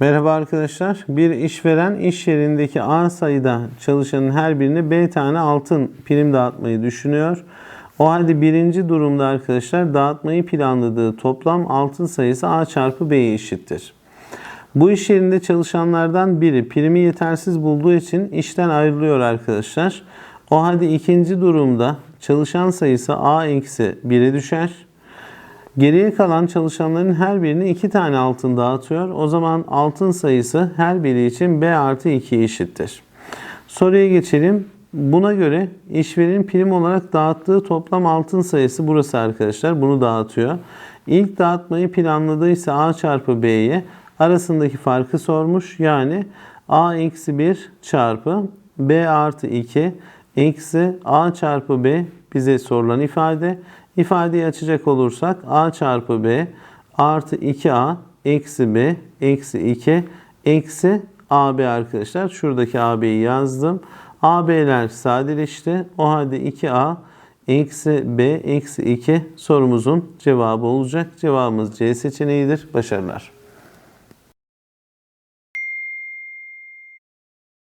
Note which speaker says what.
Speaker 1: Merhaba arkadaşlar. Bir işveren iş yerindeki A sayıda çalışanın her birine B tane altın prim dağıtmayı düşünüyor. O halde birinci durumda arkadaşlar dağıtmayı planladığı toplam altın sayısı A çarpı B'ye eşittir. Bu iş yerinde çalışanlardan biri primi yetersiz bulduğu için işten ayrılıyor arkadaşlar. O halde ikinci durumda çalışan sayısı A eksi 1'e düşer. Geriye kalan çalışanların her birine iki tane altın dağıtıyor. O zaman altın sayısı her biri için B artı 2 eşittir. Soruya geçelim. Buna göre işverenin prim olarak dağıttığı toplam altın sayısı burası arkadaşlar. Bunu dağıtıyor. İlk dağıtmayı planladıysa A çarpı B'ye arasındaki farkı sormuş. Yani A eksi 1 çarpı B artı 2 eksi A çarpı B bize sorulan ifade. İfadeyi açacak olursak A çarpı B artı 2A eksi B eksi 2 eksi AB arkadaşlar. Şuradaki AB'yi yazdım. AB'ler sadeleşti. O halde 2A eksi B eksi 2 sorumuzun cevabı olacak. Cevabımız C seçeneğidir. Başarılar.